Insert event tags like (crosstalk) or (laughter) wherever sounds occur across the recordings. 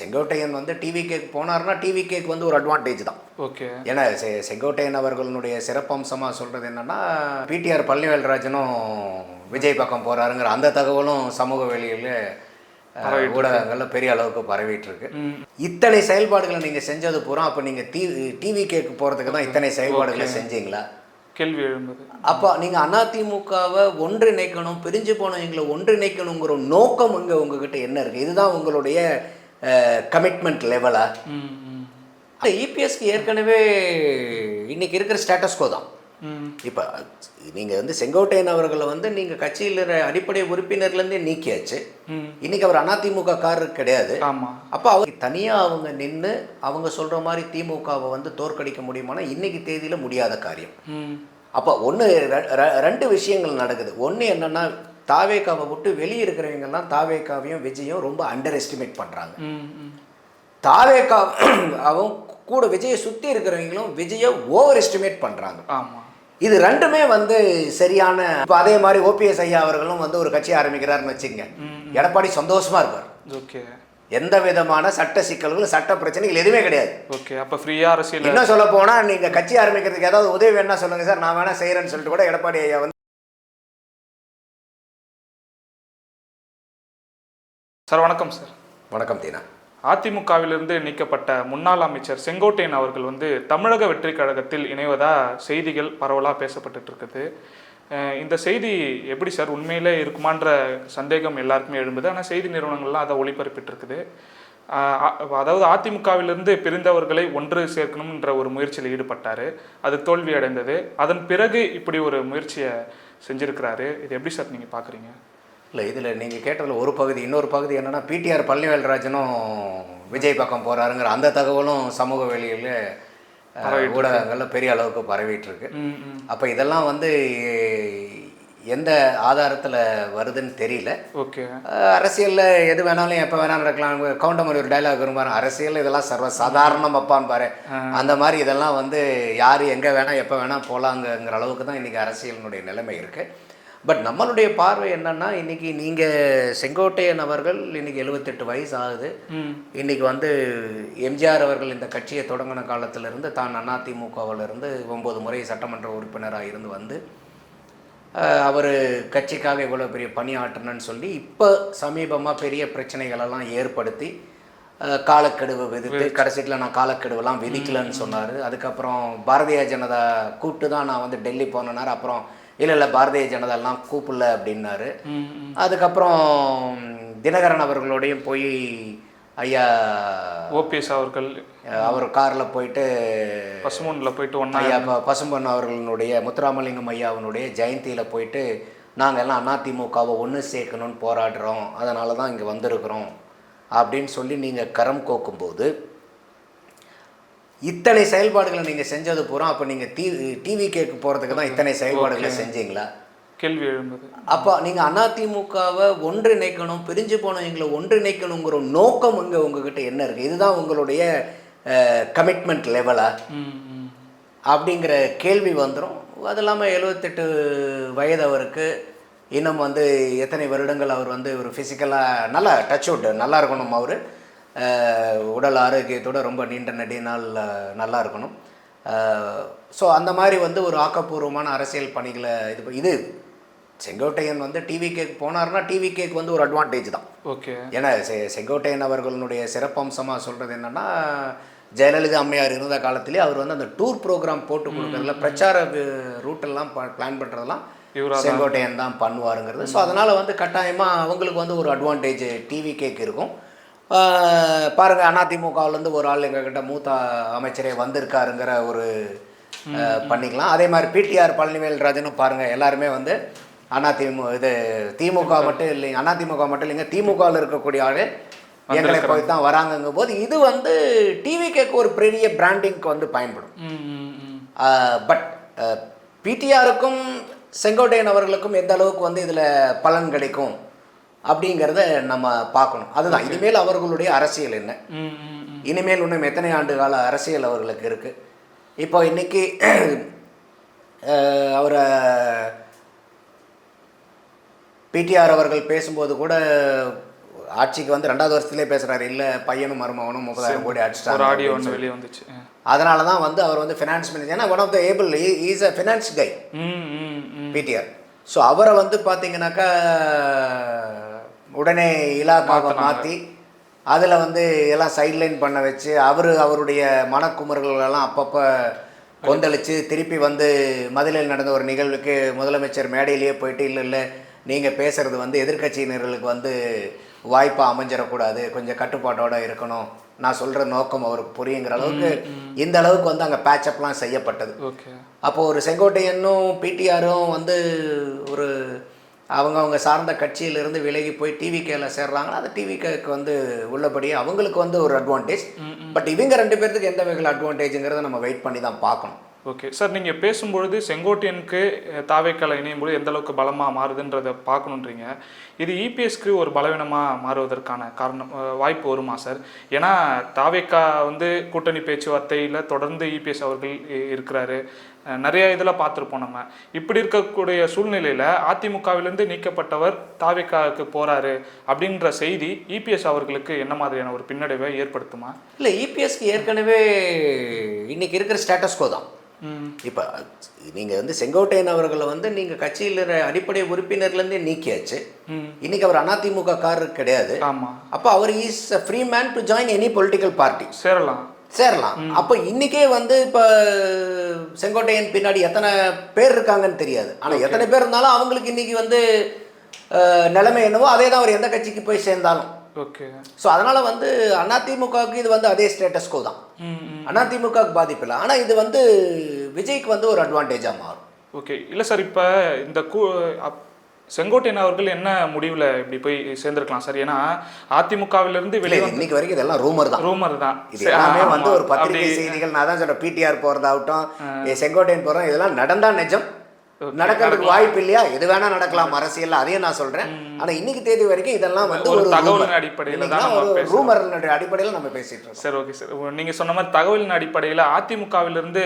செங்கோட்டையன் வந்து டிவி கேக் போனார்னா டிவி கேக் வந்து ஒரு அட்வான்டேஜ் தான். ஓகே. ஏன்னா செ செங்கோட்டையன் அவர்களுடைய சிறப்பம்சமாக சொல்கிறது என்னென்னா பிடிஆர் பழனிவேல்ராஜனும் விஜய் பக்கம் போகிறாருங்கிற அந்த தகவலும் சமூக வெளியில் ஊடகங்களில் பெரிய அளவுக்கு பரவிட்டு இருக்கு. ம். இத்தனை செயல்பாடுகளை நீங்கள் செஞ்சது பூரா அப்போ நீங்கள் டி டிவி கேக்கு போகிறதுக்கு தான் இத்தனை செயல்பாடுகளை செஞ்சீங்களா? கேள்வி எழும்புது அப்போ நீங்கள் அதிமுகவை ஒன்றிணைக்கணும் பிரிஞ்சு போனவங்களை ஒன்றிணைக்கணுங்கிற நோக்கம் இங்கே உங்ககிட்ட என்ன இருக்குது இதுதான் உங்களுடைய கமிட்மெண்ட் லெவலா இபிஎஸ்க்கு ஏற்கனவே இன்னைக்கு இருக்கிற ஸ்டேட்டஸ்கோ தான். இப்போ நீங்கள் வந்து செங்கோட்டையன் அவர்களை வந்து நீங்கள் கட்சியில் இருக்கிற அடிப்படை உறுப்பினர்லேருந்தே நீக்கியாச்சு. ம். இன்னைக்கு அவர் அதிமுக காரர் கிடையாது. அப்போ அவங்க தனியாக அவங்க நின்று அவங்க சொல்கிற மாதிரி திமுகவை வந்து தோற்கடிக்க முடியுமானா இன்னைக்கு தேதியில் முடியாத காரியம். அப்போ ஒன்று ரெண்டு விஷயங்கள் நடக்குது. ஒன்று என்னென்னா தாவேக்காவை விட்டு வெளியே இருக்கிறவங்கெல்லாம் தாவேக்காவையும் விஜயும் ரொம்ப அண்டர் எஸ்டிமேட் பண்ணுறாங்க தாவேக்கா அவன் கூட விஜயை சுற்றி இருக்கிறவங்களும் விஜயை ஓவர் எஸ்டிமேட் பண்ணுறாங்க ஆமாம் இது ரெண்டுமே வந்து சரியான இப்போ அதே மாதிரி ஓபிஎஸ் ஐயா அவர்களும் வந்து ஒரு கட்சி ஆரம்பிக்கிறாருன்னு வச்சுக்கங்க ம் எடப்பாடி சந்தோஷமா இருப்பார். ஓகே. எந்த விதமான சட்ட சிக்கல்கள் சட்ட பிரச்சனைகள் எதுவுமே கிடையாது. ஓகே. அப்போ ஃப்ரீயாக அரசியல் இன்னும் சொல்ல போனா நீங்க கட்சி ஆரம்பிக்கிறதுக்கு ஏதாவது உதவி வேணா சொல்லுங்க சார். நான் வேணா செய்யறேன்னு சொல்லிட்டு கூட எடப்பாடி ஐயா வந்து சார் வணக்கம் சார். வணக்கம் தீனா. அதிமுகவிலிருந்து நீக்கப்பட்ட முன்னாள் அமைச்சர் செங்கோட்டையன் அவர்கள் வந்து தமிழக வெற்றி கழகத்தில் இணைவதா செய்திகள் பரவலாக பேசப்பட்டுட்டு இருக்குது இந்த செய்தி எப்படி சார் உண்மையிலே இருக்குமான்ற சந்தேகம் எல்லாருக்குமே எழும்புது. ஆனால் செய்தி நிறுவனங்கள்லாம் அதை ஒளிபரப்பிட்டு இருக்குது அதாவது அதிமுகவிலிருந்து பிரிந்தவர்களை ஒன்று சேர்க்கணும்ன்ற ஒரு முயற்சியில் ஈடுபட்டார். அது தோல்வி அடைந்தது அதன் பிறகு இப்படி ஒரு முயற்சியை செஞ்சிருக்கிறாரு. இது எப்படி சார் நீங்கள் பார்க்குறீங்க இல்லை இதில் நீங்கள் கேட்டதில் ஒரு பகுதி இன்னொரு பகுதி என்னன்னா பிடிஆர் பழனிவேல்ராஜனும் விஜய் பக்கம் போகிறாருங்கிற அந்த தகவலும் சமூக வெளியில் ஊடகங்களில் பெரிய அளவுக்கு பரவிட்டு இருக்கு. ம் ம். அப்போ இதெல்லாம் வந்து எந்த ஆதாரத்தில் வருதுன்னு தெரியல. ஓகே. அரசியல்ல எது வேணாலும் எப்போ வேணாலும் நடக்கலாம். கவுண்டமணி ஒரு டைலாக் வரும்பாரு அரசியல் இதெல்லாம் சர்வ சாதாரணம் அப்பான்னு பாரு அந்த மாதிரி இதெல்லாம் வந்து யார் எங்கே வேணால் எப்போ வேணால் போகலாங்கங்கிற அளவுக்கு தான் இன்றைக்கி அரசியலினுடைய நிலைமை இருக்குது பட் நம்மளுடைய பார்வை என்னன்னா இன்னைக்கு நீங்கள் செங்கோட்டையன் அவர்கள் இன்னைக்கு எழுபத்தெட்டு வயசு ஆகுது இன்னைக்கு வந்து எம்ஜிஆர் அவர்கள் இந்த கட்சியை தொடங்கின காலத்திலிருந்து தான் அதிமுகவில் இருந்து ஒம்பது முறை சட்டமன்ற உறுப்பினராக இருந்து வந்து அவர் கட்சிக்காக இவ்வளோ பெரிய பணியாற்றணும்னு சொல்லி இப்போ சமீபமாக பெரிய பிரச்சனைகளெல்லாம் ஏற்படுத்தி காலக்கெடுவை விதித்து கடைசியில் நான் காலக்கெடுவெல்லாம் விதிக்கலன்னு சொன்னார். அதுக்கப்புறம் பாரதிய ஜனதா கூப்பிட்டு தான் நான் வந்து டெல்லி போனேனார். அப்புறம் இல்லை இல்லை பாரதிய ஜனதாலாம் கூப்பிடல அப்படின்னாரு. அதுக்கப்புறம் தினகரன் அவர்களோடையும் போய் ஐயா ஓபிஎஸ் அவர்கள் அவர் காரில் போயிட்டு பசுமூனில் போயிட்டு ஒன்றா ஐயா பசும்பொன் அவர்களுடைய முத்துராமலிங்கம் ஐயாவினுடைய ஜெயந்தியில் போயிட்டு நாங்கள் எல்லாம் அதிமுகவை ஒன்று சேர்க்கணும்னு போராடுறோம். அதனால தான் இங்கே வந்திருக்கிறோம். அப்படின்னு சொல்லி நீங்கள் கரம் கோக்கும்போது இத்தனை செயல்பாடுகளை நீங்கள் செஞ்சது பூரா அப்போ நீங்கள் டி டிவி கேக்கு போகிறதுக்கு தான் இத்தனை செயல்பாடுகளை செஞ்சீங்களா? கேள்வி எழும்புது அப்போ நீங்கள் அதிமுகவை ஒன்றிணைக்கணும் பிரிஞ்சு போனவங்களை ஒன்றிணைக்கணுங்கிற நோக்கம் இங்கே உங்ககிட்ட என்ன இருக்குது இதுதான் உங்களுடைய கமிட்மெண்ட் லெவலா அப்படிங்கிற கேள்வி வந்துடும் அது இல்லாமல் எழுபத்தெட்டு வயது அவருக்கு. இன்னும் வந்து எத்தனை வருடங்கள் அவர் வந்து ஒரு ஃபிசிக்கலாக நல்லா டச் அவுட் நல்லா இருக்கணும் அவர். உடல் ஆரோக்கியத்தோட ரொம்ப நீண்ட நெடிய நாள் நல்லா இருக்கணும். ஸோ அந்த மாதிரி வந்து ஒரு ஆக்கப்பூர்வமான அரசியல் பணிகளை இது இது செங்கோட்டையன் வந்து டிவி கேக் போனார்னா டிவி கேக் வந்து ஒரு அட்வான்டேஜ் தான். ஓகே. ஏன்னா செ செங்கோட்டையன் அவர்களுடைய சிறப்பம்சமாக சொல்கிறது என்னென்னா ஜெயலலிதா அம்மையார் இருந்த காலத்திலே அவர் வந்து அந்த டூர் ப்ரோக்ராம் போட்டு கொடுக்கறதுல பிரச்சார ரூட்டெல்லாம் பிளான் பண்ணுறதெல்லாம் செங்கோட்டையன் தான் பண்ணுவாருங்கிறது. ஸோ அதனால் வந்து கட்டாயமாக அவங்களுக்கு வந்து ஒரு அட்வான்டேஜ் டிவி கேக் இருக்கும். ஆஹ் பாருங்க அதிமுகவுலேருந்து ஒரு ஆள் எங்ககிட்ட மூத்த அமைச்சரே வந்திருக்காருங்கிற ஒரு பண்ணிக்கலாம். அதே மாதிரி பிடிஆர் பழனிவேல் ராஜனும் பாருங்க எல்லாருமே வந்து அதிமுக இது திமுக மட்டும் இல்லைங்க அதிமுக மட்டும் இல்லைங்க திமுகவில் இருக்கக்கூடிய ஆள் எங்களை போய் தான் வராங்கங்கும் போது இது வந்து டிவி கேக்கு ஒரு பெரிய பிராண்டிங்க்கு வந்து பயன்படும். பட் பிடிஆருக்கும் செங்கோட்டையன் அவர்களுக்கும் எந்த அளவுக்கு வந்து இதில் பலன் கிடைக்கும்? அப்படிங்கிறத நம்ம பார்க்கணும். அதுதான். இனிமேல் அவர்களுடைய அரசியல் என்ன? இனிமேல் இன்னும் எத்தனை ஆண்டு கால அரசியல் அவர்களுக்கு இருக்குது இப்போ இன்னைக்கு அஹ், அவரை பிடிஆர் அவர்கள் பேசும்போது கூட ஆட்சிக்கு வந்து ரெண்டாவது வருஷத்துலேயே பேசுகிறாரு இல்லை பையனும் மருமகனும் முப்பதாயிரம் கோடி ஒரு அடிச்சிட்டாங்க ஆடியோ ஒன்று. வெளியே வந்துச்சு அதனால தான் வந்து அவர் வந்து ஃபினான்ஸ் மினிஸ்டர் ஏன்னா one of the able is a finance guy PTR so அவரை வந்து பார்த்தீங்கன்னாக்கா உடனே இலாக்காவை மாற்றி அதில் வந்து எல்லாம் சைட்லைன் பண்ண வச்சு அவர் அவருடைய மனக்குமுறல்களெல்லாம் அப்பப்போ கொந்தளிச்சு திருப்பி வந்து மதுரையில் நடந்த ஒரு நிகழ்வுக்கு முதலமைச்சர் மேடையிலேயே போயிட்டு இல்லை இல்லை நீங்கள் பேசுகிறது வந்து எதிர்க்கட்சியினர்களுக்கு வந்து வாய்ப்பாக அமைஞ்சிடக்கூடாது. கொஞ்சம் கட்டுப்பாட்டோட இருக்கணும். நான் சொல்கிற நோக்கம் அவருக்கு புரியுங்கிற அளவுக்கு இந்த அளவுக்கு வந்து அங்கே பேச்சப்லாம் செய்யப்பட்டது. ஓகே. அப்போ ஒரு செங்கோட்டையனும் பிடிஆரும் வந்து ஒரு அவங்க அவங்க சார்ந்த கட்சியிலிருந்து விலகி போய் டிவிகேல சேர்றாங்க. அந்த டிவிகேக்கு வந்து உள்ளபடியே அவங்களுக்கு வந்து ஒரு அட்வான்டேஜ் பட் இவங்க ரெண்டு பேர்த்துக்கு எந்த வகையில் அட்வான்டேஜுங்கிறத நம்ம வெயிட் பண்ணி தான் பார்க்கணும். ஓகே சார் நீங்கள் பேசும்பொழுது செங்கோட்டையனுக்கு தாவேக்கால இணையும் போது எந்த அளவுக்கு பலமாக மாறுதுன்றதை பார்க்கணுன்றீங்க. இது இபிஎஸ்க்கு ஒரு பலவீனமாக மாறுவதற்கான காரணம் வாய்ப்பு வருமா சார் ஏன்னா தாவேக்கா வந்து கூட்டணி பேச்சுவார்த்தையில் தொடர்ந்து இபிஎஸ் அவர்கள் இ- இருக்கிறாரு. நிறைய இதில் பார்த்துருப்போம் நம்ம. இப்படி இருக்கக்கூடிய சூழ்நிலையில் அதிமுகவிலிருந்து நீக்கப்பட்டவர் தாவேக்காவுக்கு போகிறாரு அப்படின்ற செய்தி இபிஎஸ் அவர்களுக்கு என்ன மாதிரியான ஒரு பின்னடைவை ஏற்படுத்துமா? இல்லை இபிஎஸ்க்கு ஏற்கனவே இன்னைக்கு இருக்கிற ஸ்டேட்டஸ்கோ தான். இப்போ நீங்கள் வந்து செங்கோட்டையன் அவர்களை வந்து நீங்கள் கட்சியில் இருக்கிற அடிப்படை உறுப்பினர்லேருந்தே நீக்கியாச்சு. இன்னைக்கு அவர் அதிமுக காரர் கிடையாது. ஆமாம் அப்போ அவர் is free man to join any political party சேரலாம். சேரலாம். அப்போ இன்னைக்கே வந்து இப்போ செங்கோட்டையன் பின்னாடி எத்தனை பேர் இருக்காங்கன்னு தெரியாது. ஆனால் எத்தனை பேர் இருந்தாலும் அவங்களுக்கு இன்னைக்கு வந்து நிலைமை என்னவோ அதே தான் அவர் எந்த கட்சிக்கு போய் சேர்ந்தாலும். ஓகே. ஸோ அதனால் வந்து அதிமுகவுக்கு இது வந்து அதே ஸ்டேட்டஸ்கோ தான். அதிமுகவுக்கு பாதிப்பு இல்லை. ஆனால் இது வந்து விஜய்க்கு வந்து ஒரு அட்வான்டேஜாக மாறும். ஓகே. இல்லை சார் இப்போ இந்த கூ அப்- செங்கோட்டையன் அவர்கள் என்ன முடிவில் இப்படி போய் சேர்ந்திருக்கலாம்? சார் ஏன்னா அதிமுகவிலிருந்து வெளியே இன்னைக்கு வரைக்கும் இதெல்லாம் ரூமர் தான். ரூமர் தான். இது எல்லாமே வந்து ஒரு பத்திரிகை செய்திகள். நான் தான் சொல்றேன் பிடிஆர் போறதாகட்டும் ஏ, செங்கோட்டையன் போறோம் இதெல்லாம் நடந்தா நிஜம். நடக்கிறதுக்கு வாய்ப்பு இல்லையா? எது வேணா நடக்கலாம் அரசியல் அதையும் நான் சொல்றேன். ஆனா இன்னைக்கு தேதி வரைக்கும் இதெல்லாம் வந்து ஒரு தகவலின். அடிப்படையில தான் ஒரு. ரூமரினுடைய அடிப்படையில் நம்ம பேசிட்டு இருக்கோம். சரி ஓகே சார். நீங்கள் சொன்ன மாதிரி தகவலின் அடிப்படையில் அதிமுகவிலிருந்து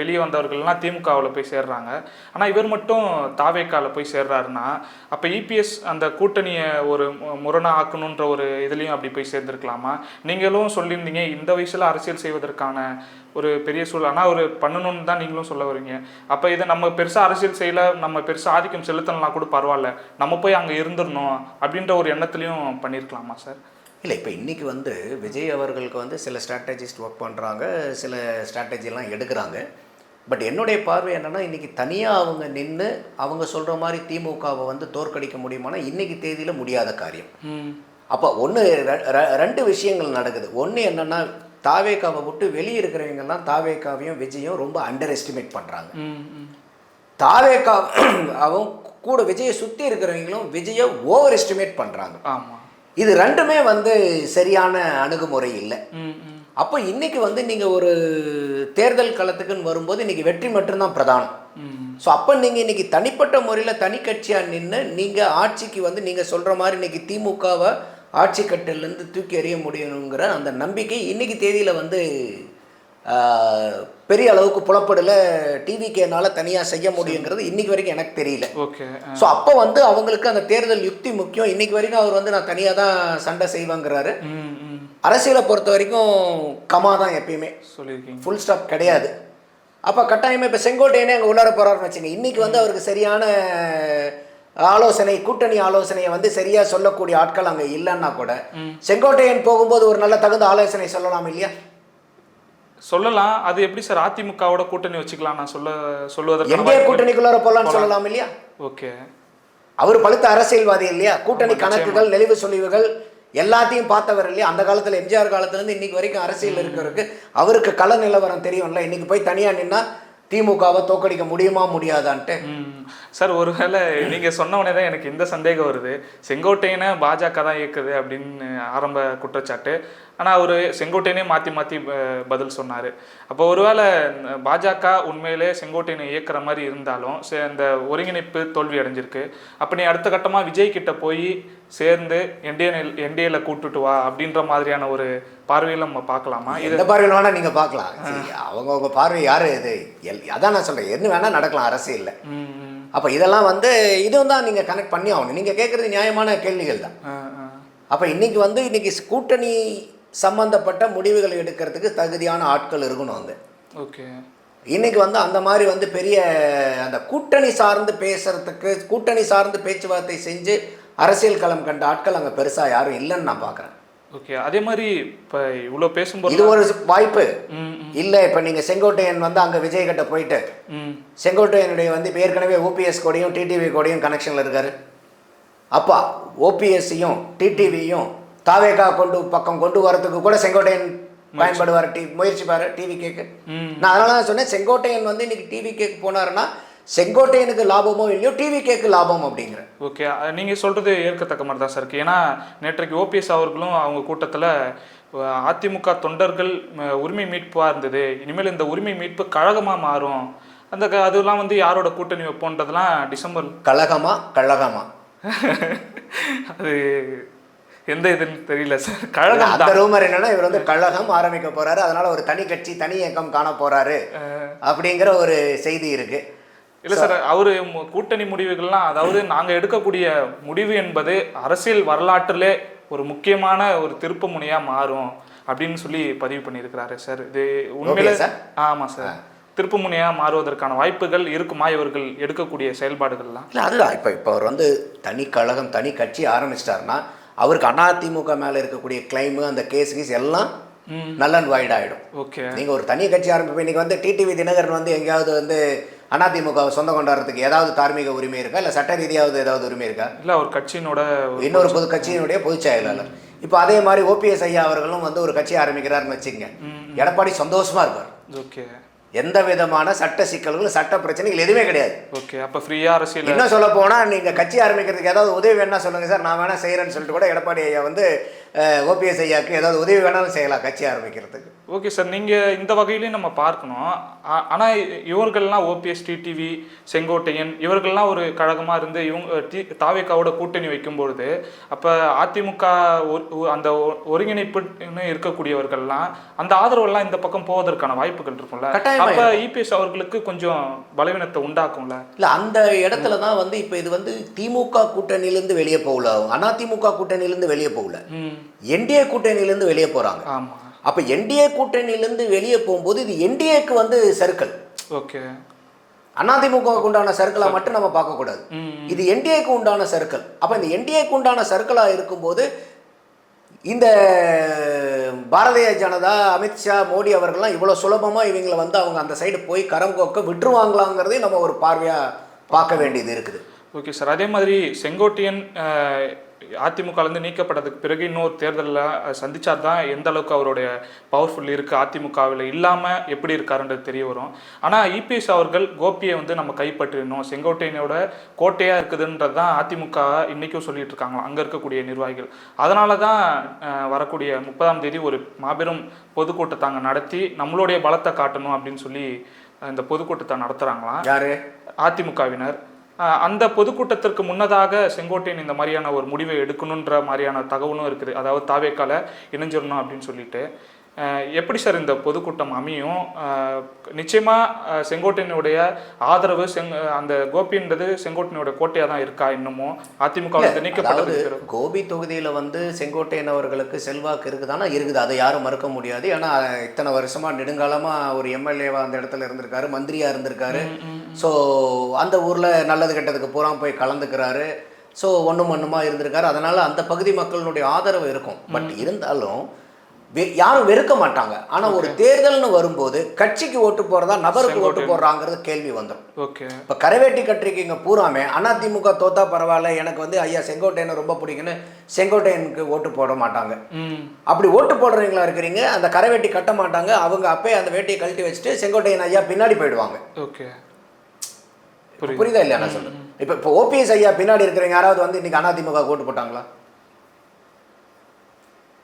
வெளியே வந்தவர்கள்லாம் திமுகவில் போய் சேர்றாங்க. ஆனால் இவர் மட்டும் தாவேக்கால போய் சேர்றாருன்னா அப்போ இபிஎஸ் அந்த கூட்டணியை ஒரு முரணா ஆக்கணுன்ற ஒரு இதுலேயும் அப்படி போய் சேர்ந்துருக்கலாமா? நீங்களும் சொல்லியிருந்தீங்க இந்த வயசில் அரசியல் செய்வதற்கான ஒரு பெரிய சூழல். ஆனால் ஒரு பண்ணணும்னு தான் நீங்களும் சொல்ல வரீங்க அப்போ இதை நம்ம பெருசாக அரசியல் செய்யல நம்ம பெருசாக ஆதிக்கம் செலுத்தலாம் கூட பரவாயில்ல. நம்ம போய் அங்கே இருந்துடணும் அப்படின்ற ஒரு எண்ணத்துலையும் பண்ணியிருக்கலாமா சார்? இல்லை இப்போ இன்னைக்கு வந்து விஜய் அவர்களுக்கு வந்து சில ஸ்ட்ராட்டஜிஸ்ட் ஒர்க் பண்ணுறாங்க சில ஸ்ட்ராட்டஜிலாம் எடுக்கிறாங்க. பட் என்னுடைய பார்வை என்னன்னா இன்னைக்கு தனியாக அவங்க நின்று அவங்க சொல்கிற மாதிரி திமுகவை வந்து தோற்கடிக்க முடியுமானா இன்னைக்கு தேதியில் முடியாத காரியம். அப்போ ஒன்று ரெண்டு விஷயங்கள் நடக்குது. ஒன்று என்னன்னா தாவேக்காவை விட்டு வெளியே இருக்கிறவங்கெல்லாம் தாவேக்காவையும் விஜயும் ரொம்ப அண்டர் எஸ்டிமேட் பண்ணுறாங்க தாவேக்கா அவன் கூட விஜயை சுற்றி இருக்கிறவங்களும் விஜயை ஓவர் எஸ்டிமேட் பண்ணுறாங்க ஆமாம் இது ரெண்டுமே வந்து சரியான அணுகுமுறை இல்லை. அப்போ இன்னைக்கு வந்து நீங்கள் ஒரு தேர்தல் களத்துக்குன்னு வரும்போது இன்னைக்கு வெற்றி மட்டும்தான் பிரதானம். ஸோ அப்போ நீங்கள் இன்னைக்கு தனிப்பட்ட முறையில் தனி கட்சியாக நின்று நீங்கள் ஆட்சிக்கு வந்து நீங்கள் சொல்கிற மாதிரி இன்னைக்கு திமுகவை ஆட்சி கட்டிலேருந்து தூக்கி எறிய முடியணுங்கிற அந்த நம்பிக்கை இன்னைக்கு தேதியில் வந்து பெரிய அளவுக்கு புலப்படல. டிவிக்கேனால தனியாக செய்ய முடியுங்கிறது இன்னைக்கு வரைக்கும் எனக்கு தெரியல. ஓகே ஸோ அப்போ வந்து அவங்களுக்கு அந்த தேர்தல் யுக்தி முக்கியம். இன்னைக்கு வரைக்கும் அவர் வந்து நான் தனியாக தான் சண்டை செய்வேங்கிறாரு. அரசியலை பொறுத்த வரைக்கும் கமா தான் எப்பயுமே. சொல்லியிருக்கீங்க. ஃபுல் ஸ்டாப் கிடையாது. அப்போ கட்டாயமாக இப்போ செங்கோட்டையனே அங்கே உள்ளார போகிறாருன்னு வச்சுங்க இன்றைக்கி வந்து அவருக்கு சரியான ஆலோசனை கூட்டணி ஆலோசனையை வந்து சரியாக சொல்லக்கூடிய ஆட்கள் அங்கே இல்லைன்னா கூட செங்கோட்டையன் போகும்போது ஒரு நல்ல தகுந்த ஆலோசனை சொல்லலாம் இல்லையா? சொல்லலாம். அது எப்படி சார் அதிமுகவோட கூட்டணி வச்சுக்கலாம் நான் சொல்ல சொல்லுவதற்கு என்டிஏ கூட்டணிக்குள்ளார போகலான்னு சொல்லலாம் இல்லையா? ஓகே. அவர் பழுத்த அரசியல்வாதி இல்லையா? கூட்டணி கணக்குகள் நெளிவு சொலிவுகள் எல்லாத்தையும் பார்த்தவர் இல்லையா? அந்த காலத்தில் எம்ஜிஆர் காலத்துலேருந்து இன்னைக்கு வரைக்கும் அரசியல் இருக்கிறவருக்கு அவருக்கு கள நிலவரம் தெரியும்ல. இன்னைக்கு போய் தனியாக நின்னா திமுகவை தோக்கடிக்க முடியுமா முடியாதான்ட்டு. சார் ஒருவேளை நீங்க சொன்ன தான் எனக்கு இந்த சந்தேகம் வருது. செங்கோட்டையனை பாஜக தான் இயக்குது அப்படின்னு ஆரம்ப குற்றச்சாட்டு. ஆனா அவர் செங்கோட்டையனே மாத்தி ப- பதில் சொன்னாரு. அப்போ ஒருவேளை பாஜக உண்மையிலே செங்கோட்டையனை இயக்குற மாதிரி இருந்தாலும் சே- அந்த ஒருங்கிணைப்பு தோல்வி அடைஞ்சிருக்கு. அப்ப நீ அடுத்த கட்டமா விஜய் கிட்ட போய் சேர்ந்து என்டிஏ என்டிஏல கூட்டுட்டு வா அப்படின்ற மாதிரியான ஒரு பார்வையில நம்ம பார்க்கலாமா? எந்த பார்வையில் வேணா நீங்க பார்க்கலாம். சரி, அவங்கவங்க பார்வை யாரு இது? எல் அதான் நான் சொல்றேன். என்ன வேணா நடக்கலாம் அரசியல்ல. அப்போ இதெல்லாம் வந்து இதுவும் தான் நீங்க கனெக்ட் பண்ணி ஆகணும். நீங்க கேட்கறது நியாயமான கேள்விகள் தான். அப்போ இன்னைக்கு வந்து இன்னைக்கு கூட்டணி சம்பந்தப்பட்ட முடிவுகள் எடுக்கிறதுக்கு தகுதியான ஆட்கள் இருக்கணும் அங்கே. ஓகே. இன்னைக்கு வந்து அந்த மாதிரி வந்து பெரிய அந்த கூட்டணி சார்ந்து பேசுறதுக்கு கூட்டணி சார்ந்து பேச்சுவார்த்தை செஞ்சு அரசியல் களம் கண்ட ஆட்கள் அங்கே பெருசாக யாரும் இல்லைன்னு நான் பார்க்குறேன் ஓகே. அதே மாதிரி இப்போ இவ்வளோ பேசும்போது இது ஒரு வாய்ப்பு. இல்லை இப்போ நீங்கள் செங்கோட்டையன் வந்து அங்கே விஜய் கிட்ட போயிட்டு செங்கோட்டையனுடைய வந்து இப்போ ஏற்கனவே ஓபிஎஸ் கோடையும் டிடிவி கோடையும் கனெக்ஷனில் இருக்காரு. அப்பா ஓபிஎஸ்சியும் டிடிவியும் தாவேகா கொண்டு பக்கம் கொண்டு வரதுக்கு கூட செங்கோட்டையன் பயன்படுவார். டி முயற்சிப்பார் டிவி கேக்கு. ம். நான் அதனால தான் சொன்னேன் செங்கோட்டையன் வந்து இன்னைக்கு டிவி கேக்கு போனாருன்னா செங்கோட்டையனுக்கு லாபமோ இல்லையோ டிவி கேக்கு லாபம் அப்படிங்கிற. ஓகே அஹ் நீங்க சொல்றது ஏற்கத்தக்க மாதிரி தான் சார் ஏன்னா நேற்றைக்கு ஓபிஎஸ் அவர்களும் அவங்க கூட்டத்துல அதிமுக தொண்டர்கள் உரிமை மீட்பா இருந்தது. இனிமேல் இந்த உரிமை மீட்பு கழகமா மாறும். அந்த க- அதெல்லாம் வந்து யாரோட கூட்டணி வைப்போன்றதெல்லாம் டிசம்பர் கழகமா கழகமா. (laughs) அது எந்த இதுன்னு தெரியல சார். கழகம் அந்த ரூமர் என்னன்னா இவர் வந்து கழகம் ஆரம்பிக்க போறாரு. அதனால ஒரு தனி கட்சி தனி இயக்கம் காண போறாரு அப்படிங்கிற ஒரு செய்தி இருக்கு. இல்ல சார் அவரு கூட்டணி முடிவுகள்லாம் அதாவது நாங்க எடுக்கக்கூடிய முடிவு என்பது அரசியல் வரலாற்றிலே ஒரு முக்கியமான ஒரு திருப்பு முனையா மாறும் அப்படின்னு சொல்லி பதிவு பண்ணியிருக்கிறாரு சார். இது உண்மையில Okay, sir. ஆமா சார். திருப்பு முனையா மாறுவதற்கான வாய்ப்புகள் இருக்குமா இவர்கள் எடுக்கக்கூடிய செயல்பாடுகள்லாம்? இல்லை அதுதான். இப்போ இப்போ அவர் வந்து தனி கழகம் தனி கட்சி ஆரம்பிச்சிட்டாருன்னா அவருக்கு அதிமுக மேலே இருக்கக்கூடிய கிளைமு அந்த கேஸ் கீஸ் எல்லாம் நல்ல வைட் ஆகிடும் ஓகே. நீங்கள் ஒரு தனி கட்சி ஆரம்பிப்பீங்க இன்னைக்கு வந்து டிடிவி தினகரன் வந்து எங்கேயாவது வந்து அதிமுகவை சொந்தம் கொண்டாடுறதுக்கு ஏதாவது தார்மீக உரிமை இருக்கா? இல்லை சட்ட ரீதியாவது ஏதாவது உரிமை இருக்கா? இல்ல அவர் கட்சியினோட ஒரு- இன்னொரு பொது கட்சியினுடைய பொதுச் செயலாளர். இப்போ அதே மாதிரி ஓபிஎஸ் ஐயா அவர்களும் வந்து ஒரு கட்சி ஆரம்பிக்கிறாருன்னு வச்சுக்கங்க. எடப்பாடி சந்தோஷமா இருப்பார். ஓகே. எந்த விதமான சட்ட சிக்கல்கள் சட்ட பிரச்சனைகள் எதுவுமே கிடையாது. ஓகே அப்ப ஃப்ரீயா அரசியல் என்ன சொல்ல போனா நீங்க கட்சி ஆரம்பிக்கிறதுக்கு ஏதாவது உதவி வேணா சொல்லுங்க சார். நான் வேணா செய்யறேன்னு சொல்லிட்டு கூட எடப்பாடி ஐயா வந்து ஓபிஎஸ் ஐயாக்கு ஏதாவது உதவி வேணாலும் செய்யலாம் கட்சி ஆரம்பிக்கிறதுக்கு. ஓகே சார் நீங்க இந்த வகையிலையும் நம்ம பார்க்கணும். ஆ- ஆனா இ- இவர்கள்லாம் ஓபிஎஸ் டிடிவி செங்கோட்டையன் இவர்கள்லாம் ஒரு கழகமா இருந்து இவங்க டி தாவேக்காவோட கூட்டணி வைக்கும் பொழுது அப்ப அதிமுக அந்த ஒருங்கிணைப்புன்னு இருக்கக்கூடியவர்கள்லாம் அந்த ஆதரவெல்லாம் இந்த பக்கம் போவதற்கான வாய்ப்புகள் இருக்கும்ல? அப்ப இபிஎஸ் அவர்களுக்கு கொஞ்சம் பலவீனத்தை உண்டாக்கும்ல? இல்ல அந்த இடத்துல தான் வந்து இப்போ இது வந்து திமுக கூட்டணியிலேருந்து வெளியே போகல. அதிமுக கூட்டணியிலேருந்து வெளியே போகல. என்டிஏ கூட்டணியிலேருந்து வெளியே போறாங்க. ஆமா. அப்போ என்டிஏ கூட்டணியிலேருந்து வெளியே போகும்போது இது என்டிஏக்கு வந்து சர்க்கிள் ஓகே அதிமுகவுக்கு உண்டான சர்க்கிளாக மட்டும் நம்ம பார்க்கக்கூடாது. இது என்டிஏக்கு உண்டான சர்க்கிள் அப்போ இந்த என்டிஏக்கு உண்டான சர்க்கிளாக இருக்கும்போது இந்த பாரதிய ஜனதா அமித்ஷா மோடி அவர்கள்லாம் இவ்வளோ சுலபமாக இவங்களை வந்து அவங்க அந்த சைடு போய் கரம் கோக்க விட்டுருவாங்களாங்கிறதையும் நம்ம ஒரு பார்வையாக பார்க்க வேண்டியது இருக்குது. ஓகே சார் அதே மாதிரி செங்கோட்டையன் அதிமுகலேருந்து நீக்கப்பட்டதுக்கு பிறகு இன்னொரு தேர்தலில் சந்திச்சா தான் எந்த அளவுக்கு அவருடைய பவர்ஃபுல் இருக்குது அதிமுகவில் இல்லாமல் எப்படி இருக்காருன்றது தெரிய வரும். ஆனால் இபிஎஸ் அவர்கள் கோபியை வந்து நம்ம கைப்பற்றிடணும். செங்கோட்டையனோட கோட்டையாக இருக்குதுன்றது தான் அதிமுக இன்றைக்கும் சொல்லிட்டு இருக்காங்க அங்கே இருக்கக்கூடிய நிர்வாகிகள். அதனால தான் வரக்கூடிய முப்பதாம் தேதி ஒரு மாபெரும் பொதுக்கூட்டத்தை அங்கே நடத்தி நம்மளுடைய பலத்தை காட்டணும் அப்படின்னு சொல்லி இந்த பொதுக்கூட்டத்தை நடத்துகிறாங்களாம் யாரு? அதிமுகவினர். அந்த பொதுக்கூட்டத்திற்கு முன்னதாக செங்கோட்டையன் இந்த மாதிரியான ஒரு முடிவை எடுக்கணுன்ற மாதிரியான தகவலும் இருக்குது. அதாவது தாவேக்கால இணைஞ்சிடணும் அப்படின்னு சொல்லிட்டு. எப்படி சார் இந்த பொதுக்கூட்டம் அமையும்? அஹ் நிச்சயமா அஹ் செங்கோட்டையனுடைய ஆதரவு செங் அந்த கோபின்றது செங்கோட்டையனுடைய கோட்டையாக தான் இருக்கா இன்னமும்? அதிமுக பிறகு கோபி தொகுதியில் வந்து செங்கோட்டையன் அவர்களுக்கு செல்வாக்கு இருக்குதானா இருக்குது. அதை யாரும் மறுக்க முடியாது. ஏன்னா இத்தனை வருஷமா நெடுங்காலமா ஒரு எம்எல்ஏவா அந்த இடத்துல இருந்திருக்காரு மந்திரியா இருந்திருக்காரு. ஸோ அந்த ஊர்ல நல்லது கெட்டதுக்கு பூரா போய் கலந்துக்கிறாரு. ஸோ ஒன்றும் ஒன்றுமா இருந்திருக்காரு. அதனால அந்த பகுதி மக்களினுடைய ஆதரவு இருக்கும். பட் இருந்தாலும் யாரும் வெறுக்க மாட்டாங்க. ஆனா ஒரு தேர்தல்னு வரும்போது கட்சிக்கு ஓட்டு போறதா நபருக்கு ஓட்டு போடுறாங்கிறது கேள்வி வந்துடும் ஓகே இப்போ கரைவேட்டி கட்டிருக்கீங்க பூராமே. அதிமுக தோத்தா பரவாயில்ல. எனக்கு வந்து ஐயா செங்கோட்டையனை ரொம்ப பிடிக்குன்னு செங்கோட்டையனுக்கு ஓட்டு போட மாட்டாங்க. அப்படி ஓட்டு போடுறவங்களா இருக்கிறீங்க அந்த கரைவேட்டி கட்ட மாட்டாங்க. அவங்க அப்பயே அந்த வேட்டியை கழட்டி வச்சுட்டு செங்கோட்டையன் ஐயா பின்னாடி போயிடுவாங்க. ஓகே புரியுது. இல்லையா நான் சொல்றேன் இப்போ இப்போ ஓபிஎஸ் ஐயா பின்னாடி இருக்கிறவங்க யாராவது வந்து இன்னைக்கு அதிமுக ஓட்டு போட்டாங்களா?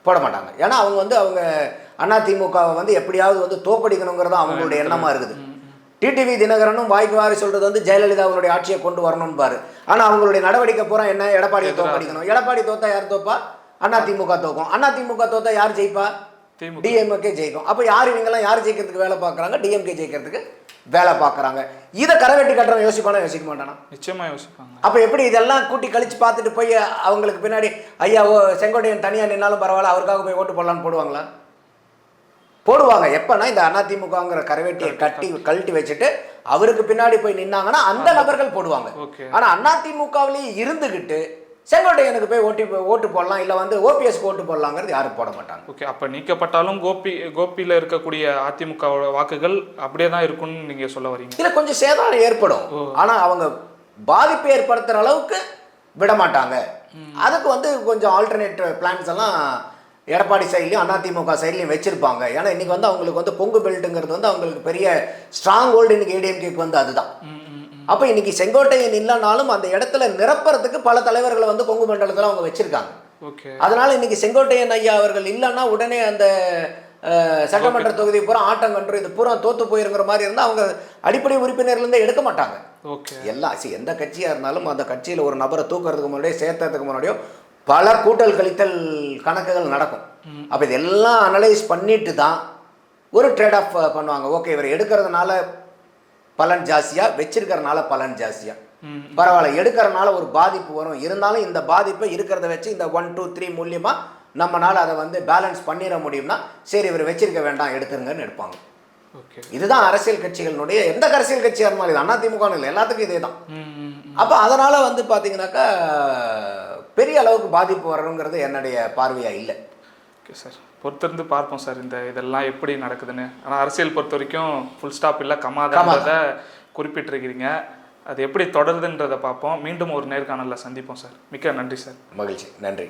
போட மாட்டாங்க. ஏன்னா அவங்க வந்து அவங்க அதிமுகவை வந்து எப்படியாவது வந்து தோக்கடிக்கணுங்கிறது அவங்களுடைய எண்ணமா இருக்குது. டிடிவி தினகரனும் வாய்க்கு வாரி சொல்றது வந்து ஜெயலலிதா அவங்களுடைய ஆட்சியை கொண்டு வரணும்னு பாரு ஆனா அவங்களுடைய நடவடிக்கை பூரா என்ன? எடப்பாடியை தோக்கடிக்கணும். எடப்பாடி தோத்தா யார் தோப்பா? அதிமுக தோக்கும். அதிமுக தோத்தா யார் ஜெயிப்பா? திமுக. டிஎம்கே ஜெயிக்கும். அப்போ யார் இவங்கெல்லாம் யார் ஜெயிக்கிறதுக்கு வேலை பார்க்குறாங்க? டிஎம்கே ஜெயிக்கிறதுக்கு வேலை பார்க்குறாங்க. இதை கரவெட்டி கட்டுறவன் யோசிப்பானா? யோசிக்க மாட்டானா? நிச்சயமா யோசிப்பாங்க. அப்போ எப்படி இதெல்லாம் கூட்டி கழிச்சு பார்த்துட்டு போய் அவங்களுக்கு பின்னாடி ஐயா ஓ செங்கோட்டையன் தனியாக நின்னாலும் பரவாயில்ல அவருக்காக போய் ஓட்டு போடலான்னு போடுவாங்களா? போடுவாங்க. எப்பன்னா இந்த அதிமுகங்கிற கரவேட்டியை கட்டி கழட்டி வச்சுட்டு அவருக்கு பின்னாடி போய் நின்னாங்கன்னா அந்த நபர்கள் போடுவாங்க. ஓகே. ஆனா அதிமுகவிலேயே இருந்துகிட்டு செங்கோட்டையனுக்கு போய் ஓட்டி ஓட்டு போடலாம் இல்லை வந்து ஓபிஎஸ்க்கு ஓட்டு போடலாங்கிறது யாரும் போட மாட்டாங்க. ஓகே அப்ப நீக்கப்பட்டாலும் கோபி கோபியில இருக்கக்கூடிய அதிமுகவோட வாக்குகள் அப்படியே தான் இருக்கும்னு நீங்க சொல்ல வரீங்க? இதுல கொஞ்சம் சேதாரம் ஏற்படும். ஆனா அவங்க பாதிப்பு ஏற்படுத்துற அளவுக்கு விட மாட்டாங்க. அதுக்கு வந்து கொஞ்சம் ஆல்டர்னேட் பிளான்ஸ் எல்லாம் எடப்பாடி சைட்லையும் அதிமுக சைட்லையும் வச்சிருப்பாங்க. ஏன்னா இன்னைக்கு வந்து அவங்களுக்கு வந்து பொங்கு பெல்ட்டுங்கிறது வந்து அவங்களுக்கு பெரிய ஸ்ட்ராங் ஹோல்டு இன்னைக்கு ஏடிஎம்கேக்கு வந்து அதுதான். அப்போ இன்னைக்கு செங்கோட்டையன் இல்லைனாலும் அந்த இடத்துல நிரப்புறதுக்கு பல தலைவர்களை வந்து கொங்கு மண்டலத்தில் அவங்க வச்சிருக்காங்க. அதனால இன்னைக்கு செங்கோட்டையன் ஐயா அவர்கள் இல்லைன்னா உடனே அந்த சட்டமன்ற தொகுதி பூரா ஆட்டம் கன்று இது பூரா தோத்து போயிருங்கிற மாதிரி இருந்தால் அவங்க அடிப்படை உறுப்பினர்லேருந்தே எடுக்க மாட்டாங்க. ஓகே. எல்லாம் சி எந்த கட்சியாக இருந்தாலும் அந்த கட்சியில் ஒரு நபரை தூக்குறதுக்கு முன்னாடியோ சேர்த்ததுக்கு முன்னாடியோ பல கூட்டல் கழித்தல் கணக்குகள் நடக்கும். அப்போ இதெல்லாம் அனலைஸ் பண்ணிட்டு தான் ஒரு ட்ரேட் ஆஃப் பண்ணுவாங்க. ஓகே இவர் எடுக்கிறதுனால பலன் ஜாஸ்தியாக வச்சிருக்கிறனால பலன் ஜாஸ்தியாக பரவாயில்ல எடுக்கிறனால ஒரு பாதிப்பு வரும். இருந்தாலும் இந்த பாதிப்பை இருக்கிறத வச்சு இந்த ஒன் டூ த்ரீ மூலியமாக நம்மனால அதை வந்து பேலன்ஸ் பண்ணிட முடியும்னா சரி இவர் வச்சிருக்க வேண்டாம் எடுத்துருங்கன்னு எடுப்பாங்க. ஓகே. இதுதான் அரசியல் கட்சிகளினுடைய எந்த அரசியல் கட்சியாக இருந்தாலும் இது அதிமுக இல்லை எல்லாத்துக்கும் இதே தான். அப்போ அதனால் வந்து பார்த்தீங்கன்னாக்கா பெரிய அளவுக்கு பாதிப்பு வரணுங்கிறது என்னுடைய பார்வையாக இல்லை. Okay sir. பொறுத்திருந்து பார்ப்போம் சார் இந்த இதெல்லாம் எப்படி நடக்குதுன்னு. ஆனால் அரசியல் பொறுத்த வரைக்கும் ஃபுல் ஸ்டாப் இல்லை கமாதான்றத குறிப்பிட்டிருக்கிறீங்க. அது எப்படி தொடருதுன்றதை பார்ப்போம். மீண்டும் ஒரு நேர்காணலில் சந்திப்போம் சார். மிக்க நன்றி சார். மகிழ்ச்சி. நன்றி.